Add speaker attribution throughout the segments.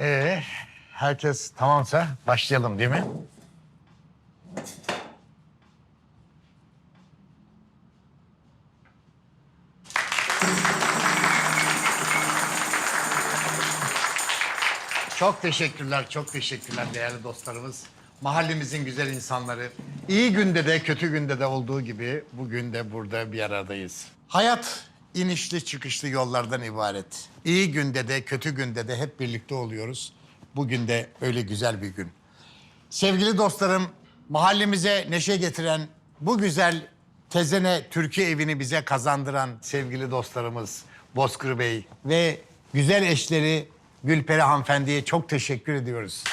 Speaker 1: Ee, herkes tamamsa başlayalım değil mi? Çok teşekkürler, çok teşekkürler değerli dostlarımız. Mahallemizin güzel insanları. İyi günde de kötü günde de olduğu gibi bugün de burada bir aradayız. Hayat inişli çıkışlı yollardan ibaret. İyi günde de kötü günde de hep birlikte oluyoruz. Bugün de öyle güzel bir gün. Sevgili dostlarım, mahallemize neşe getiren bu güzel Tezene Türkiye evini bize kazandıran sevgili dostlarımız Bozkır Bey ve güzel eşleri Gülperi Hanımefendi'ye çok teşekkür ediyoruz.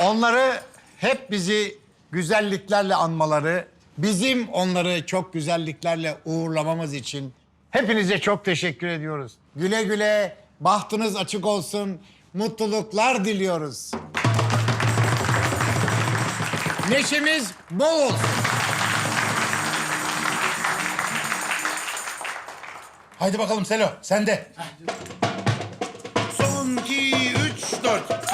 Speaker 1: Onları hep bizi güzelliklerle anmaları, bizim onları çok güzelliklerle uğurlamamız için hepinize çok teşekkür ediyoruz. Güle güle, bahtınız açık olsun, mutluluklar diliyoruz. Neşemiz bol olsun.
Speaker 2: Haydi bakalım Selo, sen de.
Speaker 3: Son iki, üç, dört.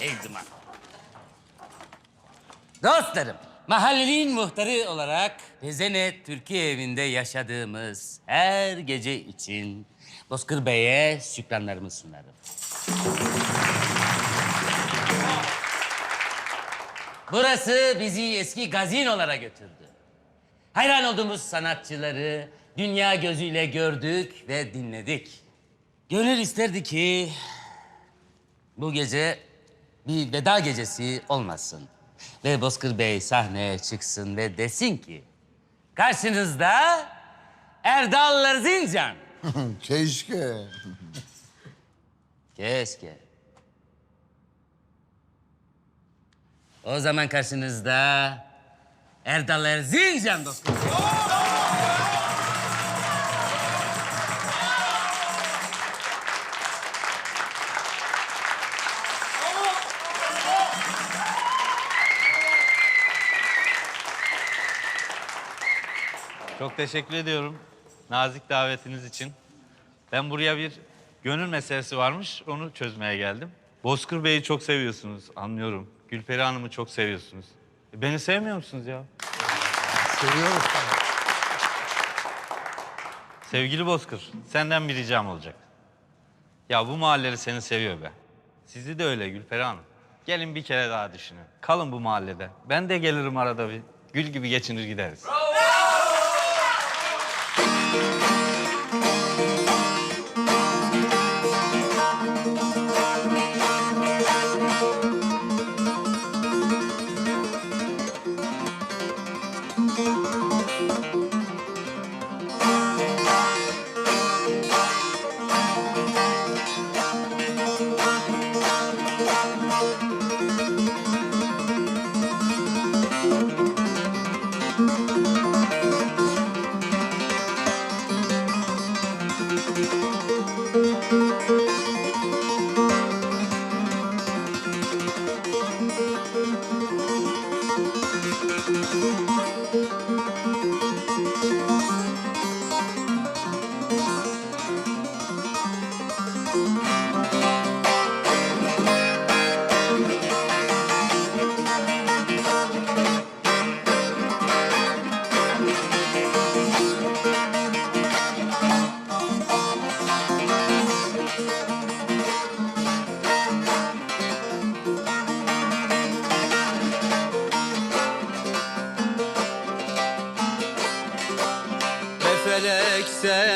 Speaker 4: Zaman. Dostlarım, mahallenin muhtarı olarak Tezene Türkiye evinde yaşadığımız her gece için Bozkır Bey'e şükranlarımı sunarım. Burası bizi eski gazinolara götürdü. Hayran olduğumuz sanatçıları dünya gözüyle gördük ve dinledik. Gönül isterdi ki bu gece bir veda gecesi olmasın. Ve Bozkır Bey sahneye çıksın ve desin ki... ...karşınızda Erdal Erzincan.
Speaker 1: Keşke.
Speaker 4: Keşke. O zaman karşınızda Erdal Erzincan Bozkır
Speaker 5: Çok teşekkür ediyorum nazik davetiniz için. Ben buraya bir gönül meselesi varmış, onu çözmeye geldim. Bozkır Bey'i çok seviyorsunuz, anlıyorum. Gülperi Hanım'ı çok seviyorsunuz. E, Beni sevmiyor musunuz ya?
Speaker 1: Seviyoruz tabii.
Speaker 5: Sevgili Bozkır, senden bir ricam olacak. Ya bu mahalleli seni seviyor be. Sizi de öyle Gülperi Hanım. Gelin bir kere daha düşünün. Kalın bu mahallede. Ben de gelirim arada bir. Gül gibi geçinir gideriz. felek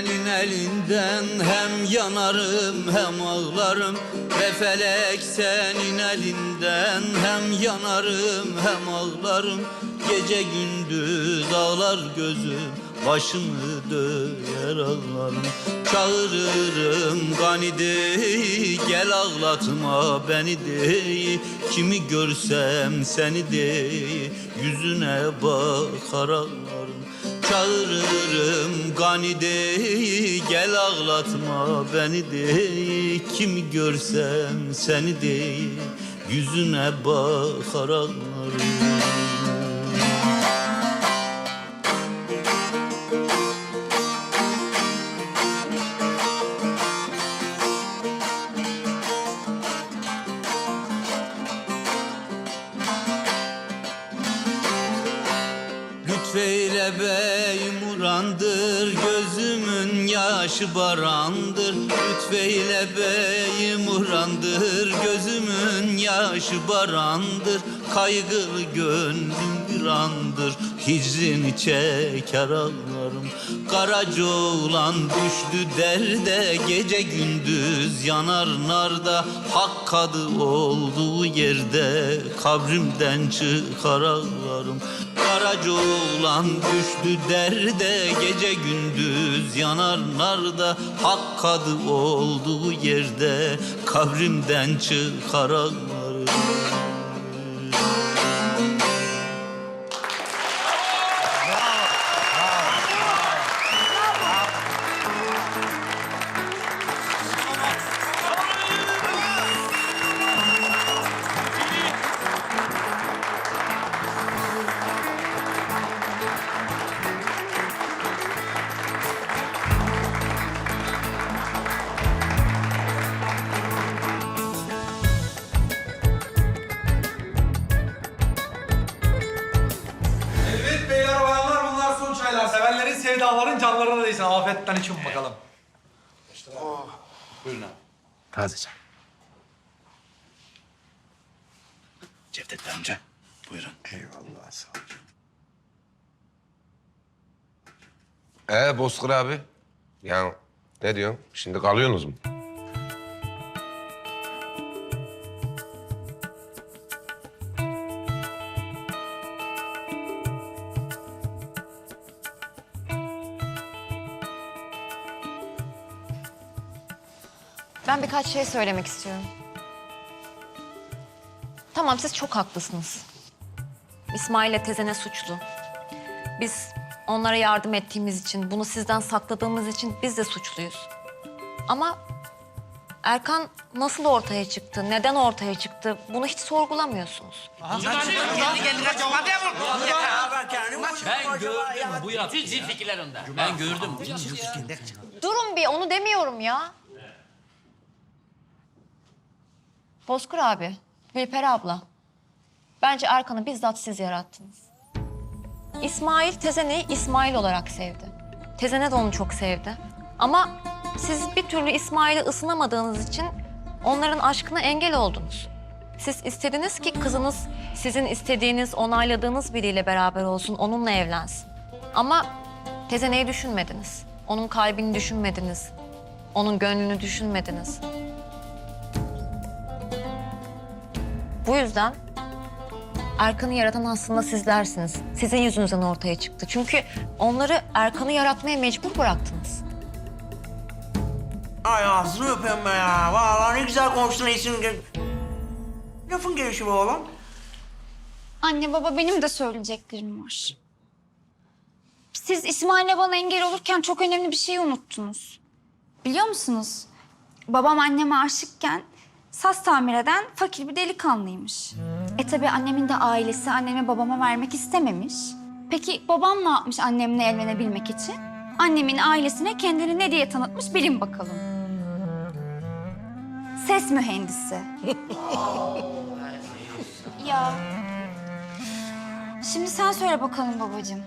Speaker 5: senin elinden Hem yanarım hem ağlarım. Be felek senin elinden Hem yanarım hem ağlarım. Gece gündüz ağlar gözüm Başımı döyer ağlarım. Çağırırım gani de Gel ağlatma beni de Kimi görsem seni de Yüzüne bakar ağlarım Çağırırım gani de Gel ağlatma beni de Kimi görsem seni de Yüzüne bakar ağlarım Lütfeyle beyim urandır Gözümün yaşı barandır. Lütfeyle beyim urandır Gözümün yaşı barandır. Kaygılı gönlüm bir andır Hicrini çeker ağlarım. Karaca oğlan düştü derde Gece gündüz yanar narda. Hak kadı olduğu yerde Kabrimden çıkar ağlarım Karaca oğlan düştü derde Gece gündüz yanar narda. Hak kadı olduğu yerde Kabrimden çıkar
Speaker 6: sevdaların canlarına değsin. Afetten için bakalım.
Speaker 3: Taze çay. Cevdet Bey amca. Buyurun.
Speaker 1: Eyvallah sağ ol.
Speaker 7: Ee Bozkır abi. Ya ne diyorsun? Şimdi kalıyorsunuz mu?
Speaker 8: Ben birkaç şey söylemek istiyorum. Tamam siz çok haklısınız. İsmail ile Tezene suçlu. Biz onlara yardım ettiğimiz için, bunu sizden sakladığımız için biz de suçluyuz. Ama Erkan nasıl ortaya çıktı, neden ortaya çıktı bunu hiç sorgulamıyorsunuz.
Speaker 4: Ben gördüm bu yaptı. Sizin fikirler onda. Ben gördüm.
Speaker 8: Durun bir onu demiyorum ya. Bozkır abi, Gülper abla. Bence Erkan'ı bizzat siz yarattınız. İsmail Tezene'yi İsmail olarak sevdi. Tezene de onu çok sevdi. Ama siz bir türlü İsmail'e ısınamadığınız için onların aşkına engel oldunuz. Siz istediniz ki kızınız sizin istediğiniz, onayladığınız biriyle beraber olsun, onunla evlensin. Ama Tezene'yi düşünmediniz. Onun kalbini düşünmediniz. Onun gönlünü düşünmediniz. Bu yüzden Erkan'ı yaratan aslında sizlersiniz. Sizin yüzünüzden ortaya çıktı. Çünkü onları Erkan'ı yaratmaya mecbur bıraktınız.
Speaker 9: Ay ağzını öpeyim be ya. Vallahi ne güzel konuştun isim. Lafın gelişi bu oğlum.
Speaker 10: Anne baba benim de söyleyeceklerim var. Siz İsmail'le bana engel olurken çok önemli bir şeyi unuttunuz. Biliyor musunuz? Babam anneme aşıkken saz tamir eden fakir bir delikanlıymış. E tabii annemin de ailesi annemi babama vermek istememiş. Peki babam ne yapmış annemle evlenebilmek için? Annemin ailesine kendini ne diye tanıtmış bilin bakalım. Ses mühendisi. ya Şimdi sen söyle bakalım babacığım.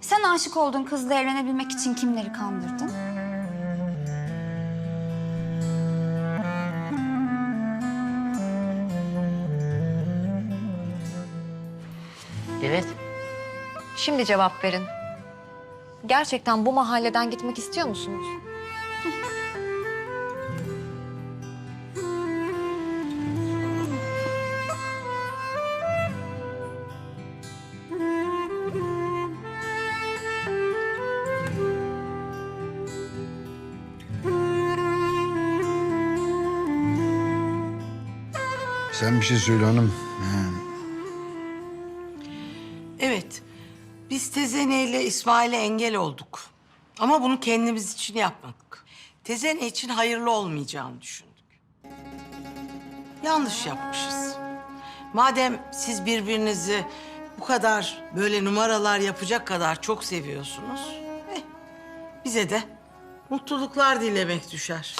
Speaker 10: Sen aşık olduğun kızla evlenebilmek için kimleri kandırdın?
Speaker 8: Şimdi cevap verin. Gerçekten bu mahalleden gitmek istiyor musunuz?
Speaker 11: Sen bir şey söyle hanım.
Speaker 9: Evet. Biz Tezene ile İsmail'e engel olduk. Ama bunu kendimiz için yapmadık. Tezene için hayırlı olmayacağını düşündük. Yanlış yapmışız. Madem siz birbirinizi bu kadar böyle numaralar yapacak kadar çok seviyorsunuz... Eh, bize de mutluluklar dilemek düşer.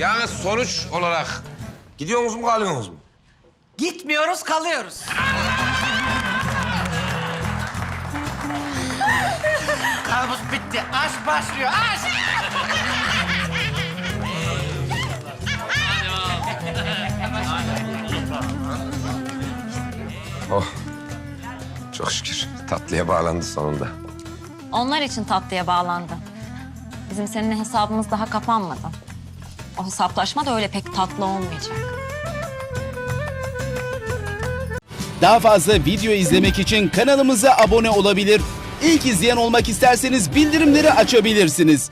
Speaker 7: Yani sonuç olarak gidiyorsunuz mu kalıyorsunuz mu?
Speaker 9: Gitmiyoruz, kalıyoruz. Kabus bitti. Aşk başlıyor. Aşk.
Speaker 7: Oh. Çok şükür. Tatlıya bağlandı sonunda.
Speaker 8: Onlar için tatlıya bağlandı. Bizim seninle hesabımız daha kapanmadı. O hesaplaşma da öyle pek tatlı olmayacak.
Speaker 12: Daha fazla video izlemek için kanalımıza abone olabilir. İlk izleyen olmak isterseniz bildirimleri açabilirsiniz.